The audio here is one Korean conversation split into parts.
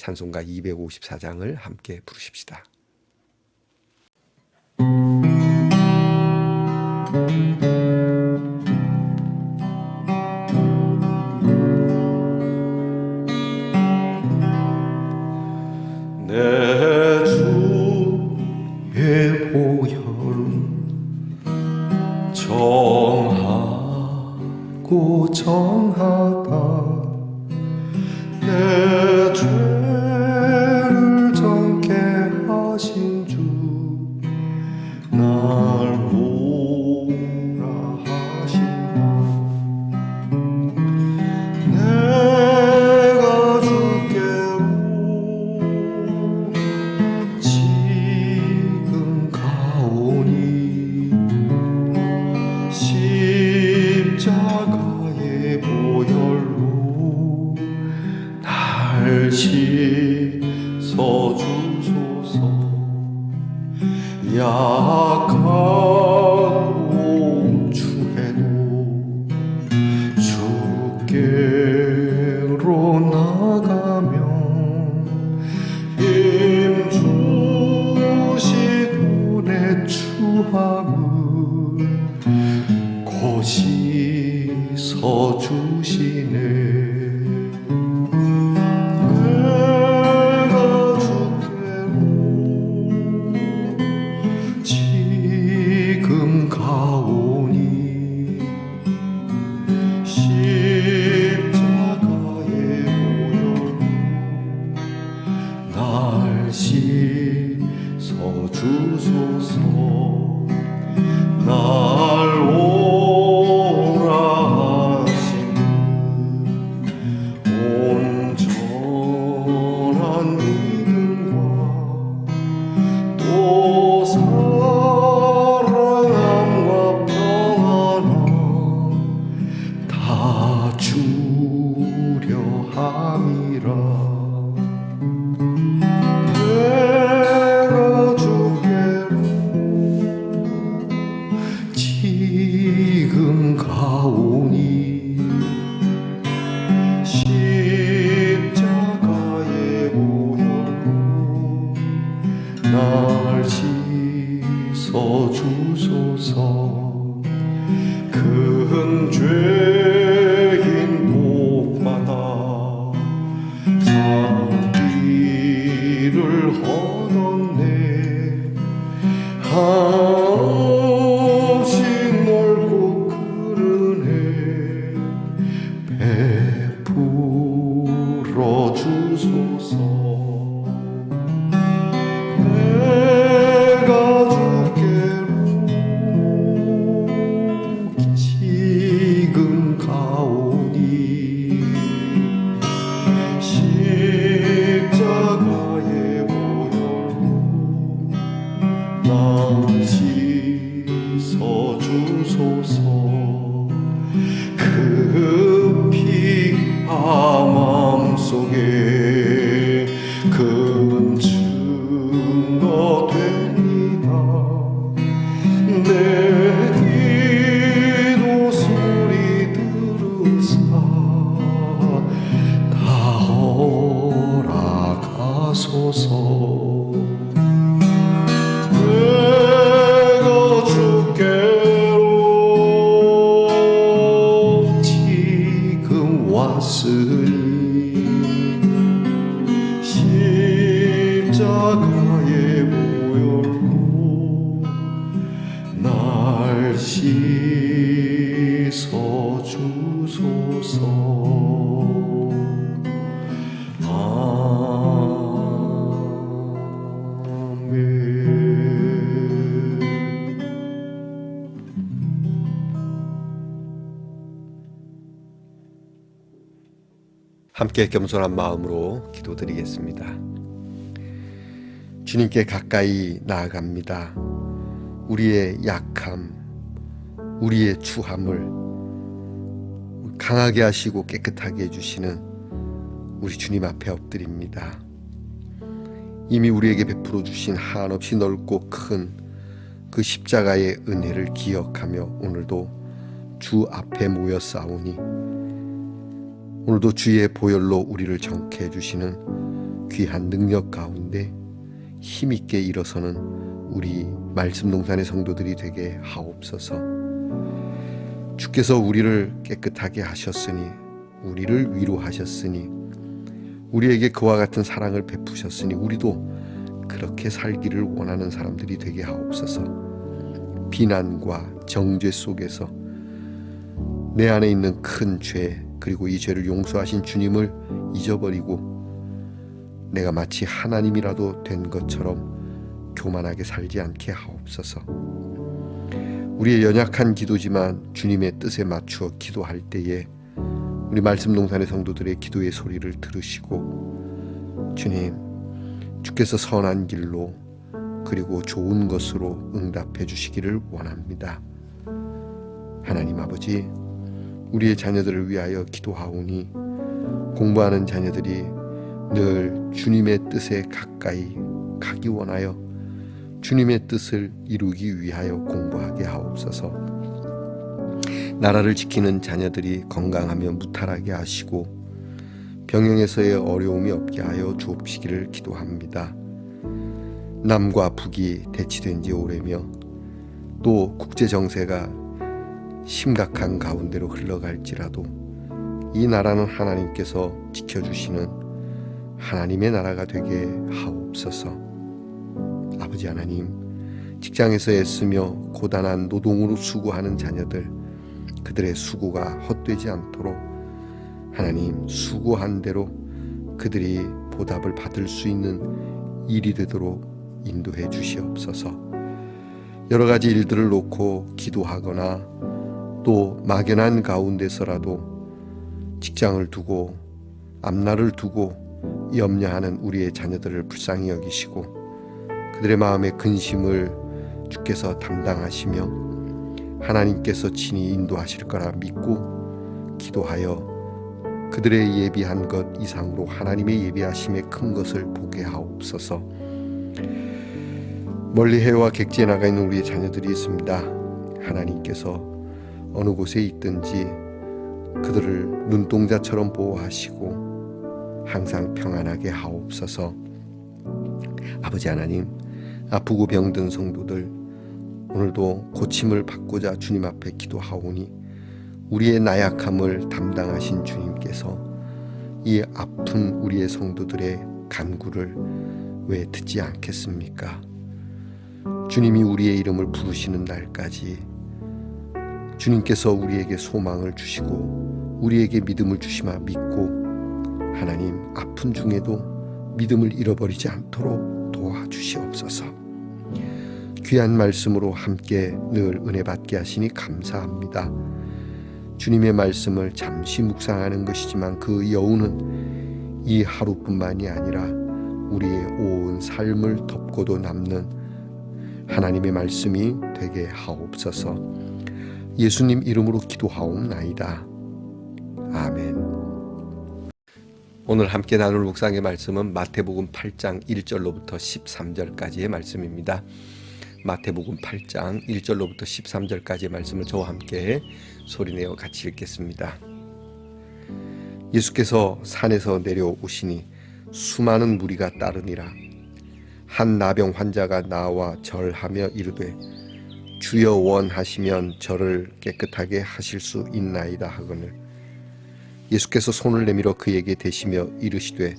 찬송가 254장을 함께 부르십시다. 내 주의 보혈은 정하고 정하다 내 나가면 힘 주시고 내 추함을 허 함께 겸손한 마음으로 기도드리겠습니다. 주님께 가까이 나아갑니다. 우리의 약함, 우리의 추함을 강하게 하시고 깨끗하게 해주시는 우리 주님 앞에 엎드립니다. 이미 우리에게 베풀어 주신 한없이 넓고 큰 그 십자가의 은혜를 기억하며 오늘도 주 앞에 모여 싸우니 오늘도 주의 보혈로 우리를 정케 해 주시는 귀한 능력 가운데 힘있게 일어서는 우리 말씀 동산의 성도들이 되게 하옵소서. 주께서 우리를 깨끗하게 하셨으니 우리를 위로하셨으니 우리에게 그와 같은 사랑을 베푸셨으니 우리도 그렇게 살기를 원하는 사람들이 되게 하옵소서. 비난과 정죄 속에서 내 안에 있는 큰 죄 그리고 이 죄를 용서하신 주님을 잊어버리고 내가 마치 하나님이라도 된 것처럼 교만하게 살지 않게 하옵소서. 우리의 연약한 기도지만 주님의 뜻에 맞추어 기도할 때에 우리 말씀 동산의 성도들의 기도의 소리를 들으시고 주님 주께서 선한 길로 그리고 좋은 것으로 응답해 주시기를 원합니다. 하나님 아버지 우리의 자녀들을 위하여 기도하오니 공부하는 자녀들이 늘 주님의 뜻에 가까이 가기 원하여 주님의 뜻을 이루기 위하여 공부하게 하옵소서. 나라를 지키는 자녀들이 건강하며 무탈하게 하시고 병영에서의 어려움이 없게 하여 주옵시기를 기도합니다. 남과 북이 대치된 지 오래며 또 국제 정세가 심각한 가운데로 흘러갈지라도 이 나라는 하나님께서 지켜주시는 하나님의 나라가 되게 하옵소서. 아버지 하나님, 직장에서 애쓰며 고단한 노동으로 수고하는 자녀들, 그들의 수고가 헛되지 않도록 하나님 수고한 대로 그들이 보답을 받을 수 있는 일이 되도록 인도해 주시옵소서. 여러 가지 일들을 놓고 기도하거나 또 막연한 가운데서라도 직장을 두고 앞날을 두고 염려하는 우리의 자녀들을 불쌍히 여기시고 그들의 마음의 근심을 주께서 담당하시며 하나님께서 친히 인도하실 거라 믿고 기도하여 그들의 예비한 것 이상으로 하나님의 예비하심의 큰 것을 보게 하옵소서. 멀리 해와 객지에 나가 있는 우리의 자녀들이 있습니다. 하나님께서 어느 곳에 있든지 그들을 눈동자처럼 보호하시고 항상 평안하게 하옵소서. 아버지 하나님, 아프고 병든 성도들 오늘도 고침을 받고자 주님 앞에 기도하오니 우리의 나약함을 담당하신 주님께서 이 아픈 우리의 성도들의 간구를 왜 듣지 않겠습니까? 주님이 우리의 이름을 부르시는 날까지 주님께서 우리에게 소망을 주시고 우리에게 믿음을 주시마 믿고 하나님 아픈 중에도 믿음을 잃어버리지 않도록 도와주시옵소서. 귀한 말씀으로 함께 늘 은혜 받게 하시니 감사합니다. 주님의 말씀을 잠시 묵상하는 것이지만 그 여우는 이 하루뿐만이 아니라 우리의 온 삶을 덮고도 남는 하나님의 말씀이 되게 하옵소서. 예수님 이름으로 기도하옵나이다. 아멘. 오늘 함께 나눌 묵상의 말씀은 마태복음 8장 1절로부터 13절까지의 말씀입니다. 마태복음 8장 1절로부터 13절까지의 말씀을 저와 함께 소리내어 같이 읽겠습니다. 예수께서 산에서 내려오시니 수많은 무리가 따르니라. 한 나병 환자가 나와 절하며 이르되 주여 원하시면 저를 깨끗하게 하실 수 있나이다 하거늘. 예수께서 손을 내밀어 그에게 대시며 이르시되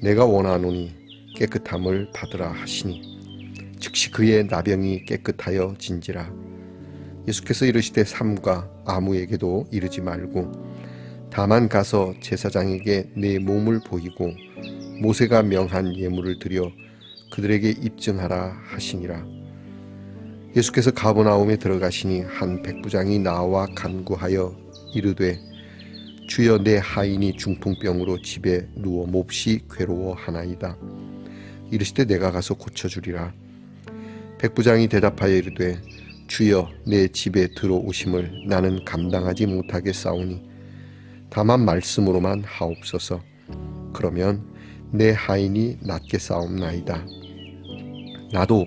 내가 원하노니 깨끗함을 받으라 하시니 즉시 그의 나병이 깨끗하여 진지라. 예수께서 이르시되 삼가 아무에게도 이르지 말고 다만 가서 제사장에게 내 몸을 보이고 모세가 명한 예물을 드려 그들에게 입증하라 하시니라 예수께서 가버나움에 들어가시니 한 백부장이 나와 간구하여 이르되 주여 내 하인이 중풍병으로 집에 누워 몹시 괴로워하나이다. 이르시되 내가 가서 고쳐주리라. 백부장이 대답하여 이르되 주여 내 집에 들어오심을 나는 감당하지 못하게 싸우니 다만 말씀으로만 하옵소서. 그러면 내 하인이 낫게 싸움나이다. 나도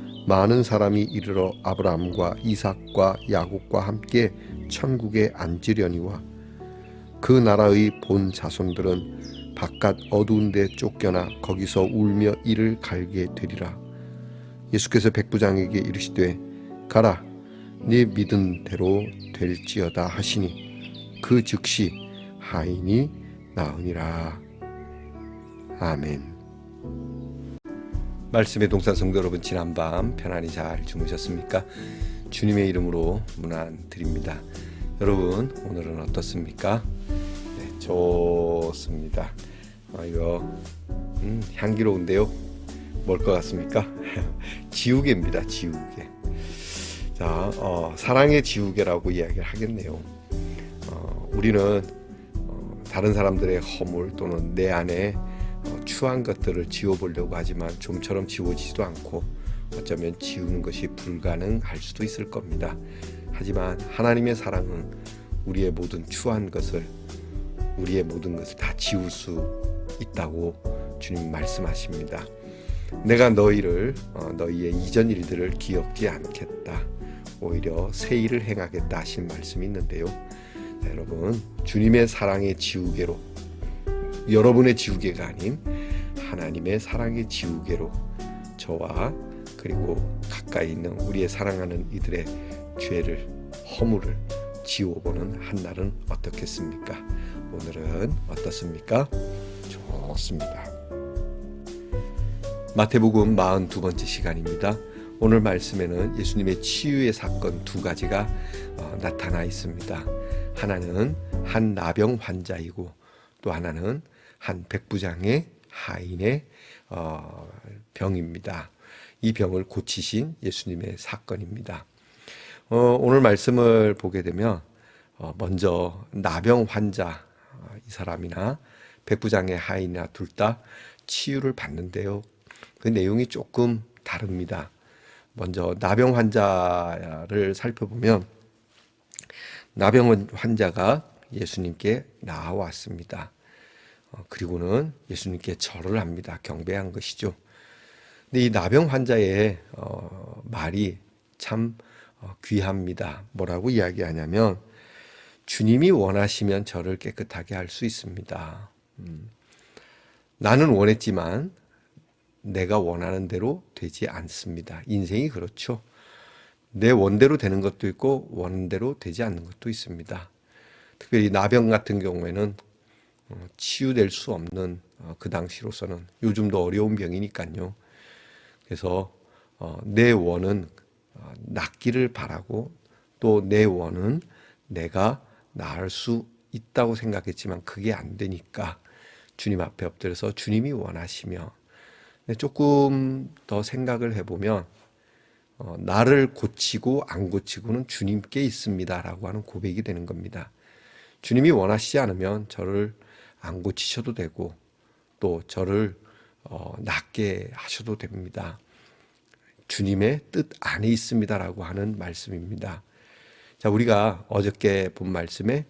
많은 사람이 이르러 아브라함과 이삭과 야곱과 함께 천국에 앉으려니와 그 나라의 본 자손들은 바깥 어두운 데 쫓겨나 거기서 울며 이를 갈게 되리라. 예수께서 백부장에게 이르시되 가라 네 믿은 대로 될지어다 하시니 그 즉시 하인이 나으니라. 아멘. 말씀의 동산 성도 여러분 지난밤 편안히 잘 주무셨습니까? 주님의 이름으로 문안 드립니다. 여러분 오늘은 어떻습니까? 네, 좋습니다. 아, 이거 음, 향기로운데요. 뭘 것 같습니까? 지우개입니다. 지우개. 자, 어, 사랑의 지우개라고 이야기를 하겠네요. 어, 우리는 어, 다른 사람들의 허물 또는 내 안에 어, 추한 것들을 지워보려고 하지만 좀처럼 지워지지도 않고 어쩌면 지우는 것이 불가능할 수도 있을 겁니다. 하지만 하나님의 사랑은 우리의 모든 추한 것을 우리의 모든 것을 다 지울 수 있다고 주님 말씀하십니다. 내가 너희를 어, 너희의 이전 일들을 기억지 않겠다. 오히려 새 일을 행하겠다 하신 말씀이 있는데요. 자, 여러분 주님의 사랑의 지우개로 여러분의 지우개가 아닌 하나님의 사랑의 지우개로 저와 그리고 가까이 있는 우리의 사랑하는 이들의 죄를 허물을 지워보는 한날은 어떻겠습니까? 오늘은 어떻습니까? 좋습니다. 마태복음 42번째 시간입니다. 오늘 말씀에는 예수님의 치유의 사건 두 가지가 어, 나타나 있습니다. 하나는 한 나병 환자이고 또 하나는 한 백부장의 하인의 어, 병입니다. 이 병을 고치신 예수님의 사건입니다. 어, 오늘 말씀을 보게 되면 어, 먼저 나병 환자 어, 이 사람이나 백부장의 하인이나 둘 다 치유를 받는데요. 그 내용이 조금 다릅니다. 먼저 나병 환자를 살펴보면 나병 환자가 예수님께 나왔습니다. 어, 그리고는 예수님께 절을 합니다. 경배한 것이죠. 근데 이 나병 환자의 어, 말이 참 어, 귀합니다. 뭐라고 이야기하냐면 주님이 원하시면 저를 깨끗하게 할 수 있습니다. 음, 나는 원했지만 내가 원하는 대로 되지 않습니다. 인생이 그렇죠. 내 원대로 되는 것도 있고 원대로 되지 않는 것도 있습니다. 특별히 나병 같은 경우에는 어, 치유될 수 없는 어, 그 당시로서는 요즘도 어려운 병이니까요. 그래서 어, 내 원은 낫기를 바라고 또 내 원은 내가 나을 수 있다고 생각했지만 그게 안 되니까 주님 앞에 엎드려서 주님이 원하시며 조금 더 생각을 해보면 어, 나를 고치고 안 고치고는 주님께 있습니다라고 하는 고백이 되는 겁니다. 주님이 원하시지 않으면 저를 안 고치셔도 되고 또 저를 어, 낫게 하셔도 됩니다. 주님의 뜻 안에 있습니다라고 하는 말씀입니다. 자, 우리가 어저께 본 말씀에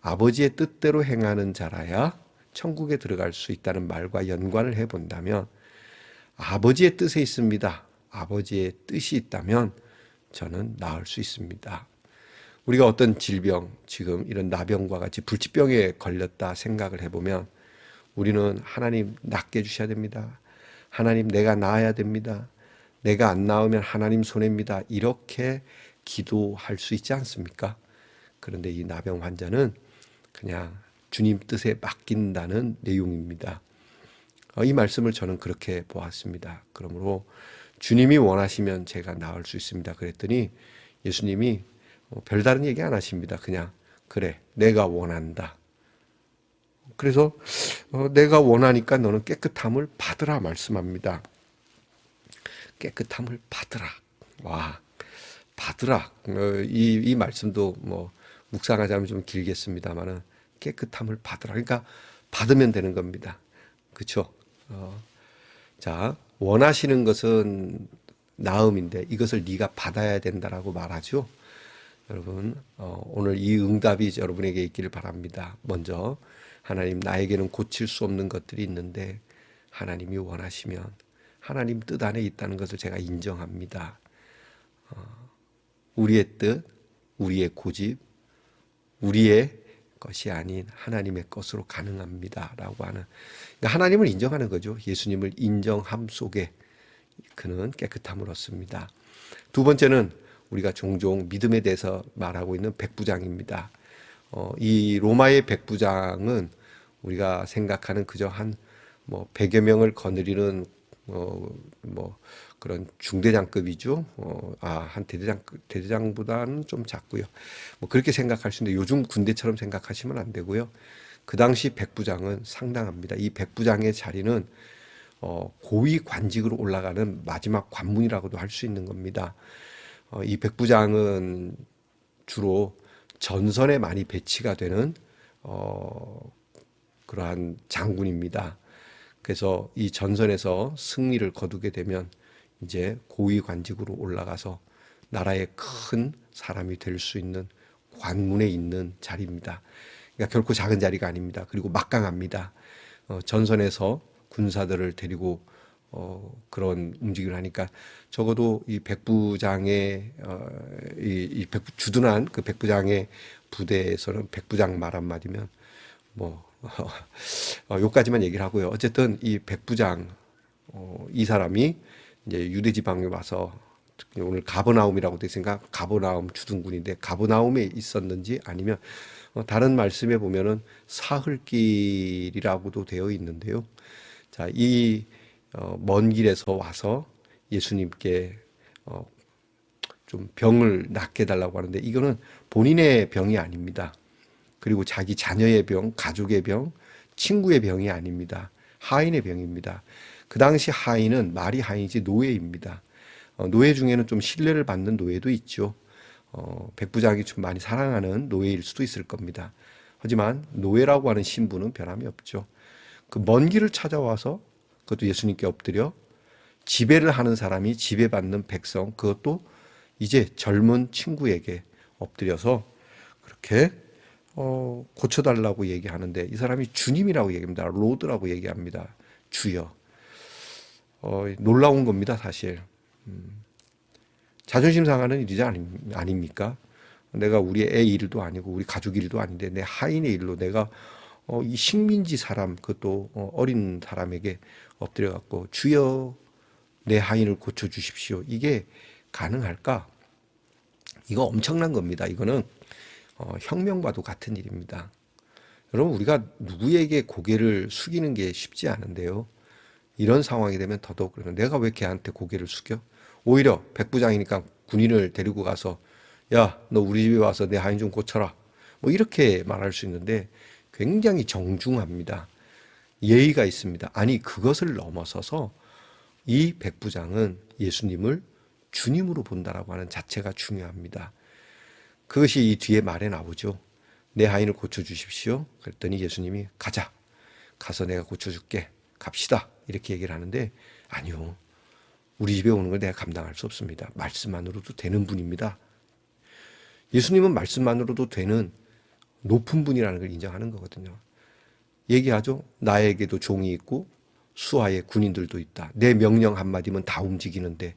아버지의 뜻대로 행하는 자라야 천국에 들어갈 수 있다는 말과 연관을 해 본다면 아버지의 뜻에 있습니다. 아버지의 뜻이 있다면 저는 나을 수 있습니다. 우리가 어떤 질병, 지금 이런 나병과 같이 불치병에 걸렸다 생각을 해보면 우리는 하나님 낫게 해주셔야 됩니다. 하나님 내가 나아야 됩니다. 내가 안 나으면 하나님 손해입니다. 이렇게 기도할 수 있지 않습니까? 그런데 이 나병 환자는 그냥 주님 뜻에 맡긴다는 내용입니다. 어, 이 말씀을 저는 그렇게 보았습니다. 그러므로 주님이 원하시면 제가 나을 수 있습니다. 그랬더니 예수님이 어, 별다른 얘기 안 하십니다. 그냥 그래 내가 원한다. 그래서 어, 내가 원하니까 너는 깨끗함을 받으라 말씀합니다. 깨끗함을 받으라. 와 받으라. 어, 이, 이 말씀도 뭐 묵상하자면 좀 길겠습니다만은 깨끗함을 받으라. 그러니까 받으면 되는 겁니다. 그렇죠? 어, 자 원하시는 것은 나음인데 이것을 네가 받아야 된다라고 말하죠. 여러분 어, 오늘 이 응답이 여러분에게 있기를 바랍니다. 먼저 하나님 나에게는 고칠 수 없는 것들이 있는데 하나님이 원하시면 하나님 뜻 안에 있다는 것을 제가 인정합니다. 어, 우리의 뜻, 우리의 고집, 우리의 것이 아닌 하나님의 것으로 가능합니다라고 하는 그러니까 하나님을 인정하는 거죠. 예수님을 인정함 속에 그는 깨끗함을 얻습니다. 두 번째는 우리가 종종 믿음에 대해서 말하고 있는 백부장입니다. 어, 이 로마의 백부장은 우리가 생각하는 그저 한뭐 100여 명을 거느리는 어, 뭐 그런 중대장급이죠. 어, 아, 한 대대장 대대장보다는 좀 작고요. 뭐 그렇게 생각할 수 있는데 요즘 군대처럼 생각하시면 안 되고요. 그 당시 백부장은 상당합니다. 이 백부장의 자리는 어, 고위 관직으로 올라가는 마지막 관문이라고도 할 수 있는 겁니다. 어, 이 백부장은 주로 전선에 많이 배치가 되는 어, 그러한 장군입니다. 그래서 이 전선에서 승리를 거두게 되면 이제 고위 관직으로 올라가서 나라의 큰 사람이 될 수 있는 관문에 있는 자리입니다. 그러니까 결코 작은 자리가 아닙니다. 그리고 막강합니다. 어, 전선에서 군사들을 데리고 어, 그런 움직임을 하니까 적어도 이 백부장의 어, 이, 이 백부, 주둔한 그 백부장의 부대에서는 백부장 말 한마디면 뭐 어, 요까지만 얘기를 하고요. 어쨌든 이 백부장 어, 이 사람이 이제 유대 지방에 와서 오늘 가버나움이라고 돼 있으니까 가버나움 주둔군인데 가버나움에 있었는지 아니면 어, 다른 말씀에 보면은 사흘길이라고도 되어 있는데요. 자, 이 어, 먼 길에서 와서 예수님께 어, 좀 병을 낫게 달라고 하는데 이거는 본인의 병이 아닙니다. 그리고 자기 자녀의 병, 가족의 병, 친구의 병이 아닙니다. 하인의 병입니다. 그 당시 하인은 말이 하인이지 노예입니다. 어, 노예 중에는 좀 신뢰를 받는 노예도 있죠. 어, 백부장이 좀 많이 사랑하는 노예일 수도 있을 겁니다. 하지만 노예라고 하는 신분은 변함이 없죠. 그 먼 길을 찾아와서 그것도 예수님께 엎드려 지배를 하는 사람이 지배받는 백성 그것도 이제 젊은 친구에게 엎드려서 그렇게 어, 고쳐달라고 얘기하는데 이 사람이 주님이라고 얘기합니다. 로드라고 얘기합니다. 주여. 어, 놀라운 겁니다, 사실. 음, 자존심 상하는 일이지 아닙니까? 내가 우리 애 일도 아니고 우리 가족 일도 아닌데 내 하인의 일로 내가 어, 이 식민지 사람 그것도 어, 어린 사람에게 엎드려 갖고 주여 내 하인을 고쳐 주십시오. 이게 가능할까? 이거 엄청난 겁니다. 이거는 어, 혁명과도 같은 일입니다. 여러분 우리가 누구에게 고개를 숙이는 게 쉽지 않은데요. 이런 상황이 되면 더더욱 그러는 내가 왜 걔한테 고개를 숙여? 오히려 백부장이니까 군인을 데리고 가서 야 너 우리 집에 와서 내 하인 좀 고쳐라. 뭐 이렇게 말할 수 있는데 굉장히 정중합니다. 예의가 있습니다. 아니 그것을 넘어서서 이 백부장은 예수님을 주님으로 본다라고 하는 자체가 중요합니다. 그것이 이 뒤에 말에 나오죠. 내 하인을 고쳐 주십시오. 그랬더니 예수님이 가자. 가서 내가 고쳐 줄게. 갑시다. 이렇게 얘기를 하는데 아니요. 우리 집에 오는 걸 내가 감당할 수 없습니다. 말씀만으로도 되는 분입니다. 예수님은 말씀만으로도 되는 높은 분이라는 걸 인정하는 거거든요. 얘기하죠. 나에게도 종이 있고 수하의 군인들도 있다. 내 명령 한마디면 다 움직이는데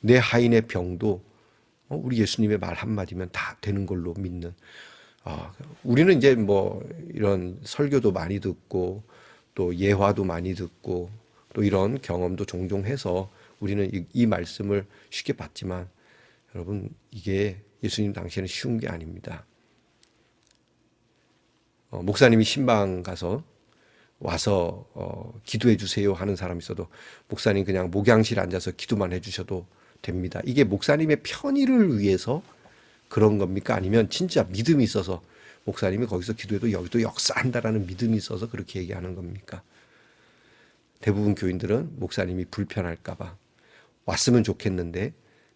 내 하인의 병도 어, 우리 예수님의 말 한마디면 다 되는 걸로 믿는. 아, 우리는 이제 뭐 이런 설교도 많이 듣고 또 예화도 많이 듣고 또 이런 경험도 종종 해서 우리는 이, 이 말씀을 쉽게 받지만 여러분 이게 예수님 당시에는 쉬운 게 아닙니다. 어, 목사님이 신방 가서 와서 어, 기도해 주세요 하는 사람 있어도 목사님 그냥 목양실 앉아서 기도만 해 주셔도 됩니다. 이게 목사님의 편의를 위해서 그런 겁니까? 아니면 진짜 믿음이 있어서 목사님이 거기서 기도해도 여기도 역사한다라는 믿음이 있어서 그렇게 얘기하는 겁니까? 대부분 교인들은 목사님이 불편할까봐 왔으면 좋겠는데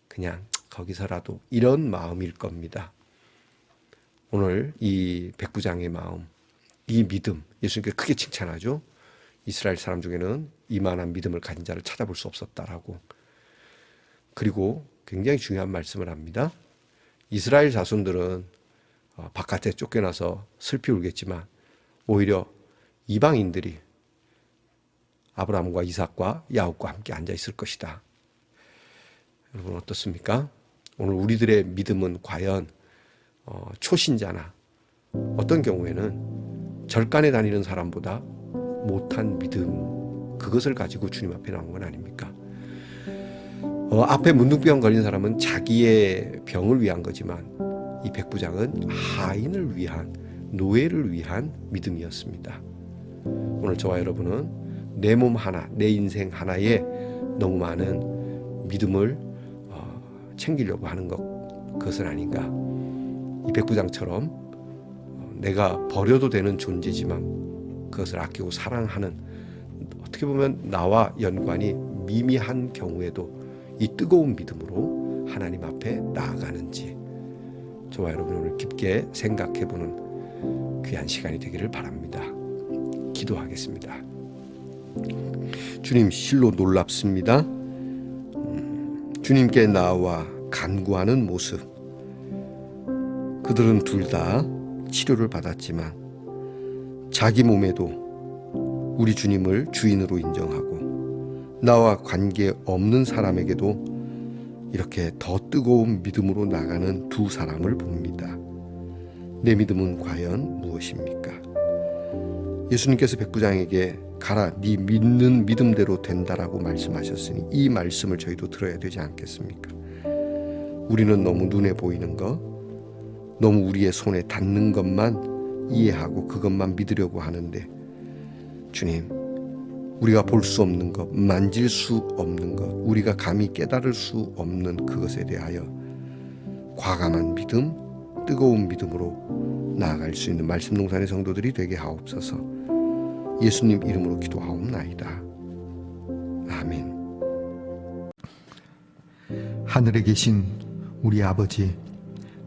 그냥 거기서라도 이런 마음일 겁니다. 오늘 이 백부장의 마음, 이 믿음, 예수님께 크게 칭찬하죠. 이스라엘 사람 중에는 이만한 믿음을 가진 자를 찾아볼 수 없었다라고. 그리고 굉장히 중요한 말씀을 합니다. 이스라엘 자손들은 어, 바깥에 쫓겨나서 슬피 울겠지만 오히려 이방인들이 아브라함과 이삭과 야곱과 함께 앉아 있을 것이다. 여러분 어떻습니까? 오늘 우리들의 믿음은 과연 어, 초신자나 어떤 경우에는 절간에 다니는 사람보다 못한 믿음 그것을 가지고 주님 앞에 나온 건 아닙니까? 어, 앞에 문둥병 걸린 사람은 자기의 병을 위한 거지만 이 백부장은 하인을 위한 노예를 위한 믿음이었습니다. 오늘 저와 여러분은 내 몸 하나, 내 인생 하나에 너무 많은 믿음을 어, 챙기려고 하는 것 그것은 아닌가? 이 백부장처럼 어, 내가 버려도 되는 존재지만 그것을 아끼고 사랑하는 어떻게 보면 나와 연관이 미미한 경우에도 이 뜨거운 믿음으로 하나님 앞에 나아가는지 저와 여러분 오늘 깊게 생각해보는 귀한 시간이 되기를 바랍니다. 기도하겠습니다. 주님 실로 놀랍습니다. 음, 주님께 나와 간구하는 모습. 그들은 둘 다 치료를 받았지만 자기 몸에도 우리 주님을 주인으로 인정하고 나와 관계 없는 사람에게도 이렇게 더 뜨거운 믿음으로 나가는 두 사람을 봅니다. 내 믿음은 과연 무엇입니까? 예수님께서 백부장에게 가라 네 믿는 믿음대로 된다라고 말씀하셨으니 이 말씀을 저희도 들어야 되지 않겠습니까? 우리는 너무 눈에 보이는 것, 너무 우리의 손에 닿는 것만 이해하고 그것만 믿으려고 하는데 주님 우리가 볼 수 없는 것, 만질 수 없는 것, 우리가 감히 깨달을 수 없는 그것에 대하여 과감한 믿음, 뜨거운 믿음으로 나아갈 수 있는 말씀 동산의 성도들이 되게 하옵소서. 예수님 이름으로 기도하옵나이다. 아멘. 하늘에 계신 우리 아버지,